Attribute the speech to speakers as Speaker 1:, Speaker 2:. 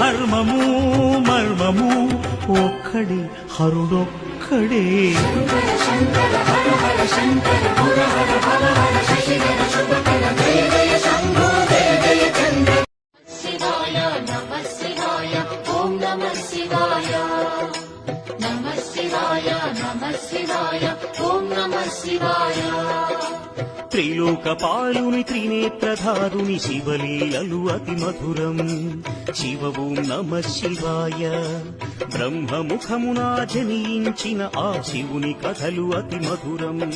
Speaker 1: ధర్మము మర్మము ఒక్కడే హరుడొక్కడే.
Speaker 2: శివాయ నమ శివాయ ఓం నమ శివాయ నమ శివాయ నమ శివాయ ఓం నమ శివాయ.
Speaker 1: త్రిలోకపాలుని త్రినేత్రధారుని శివలీలలు అతి మధురం. శివ ఓం నమ శివాయ. బ్రహ్మముఖమునా జనించిన ఆ శివుని కథలు అతి మధురం.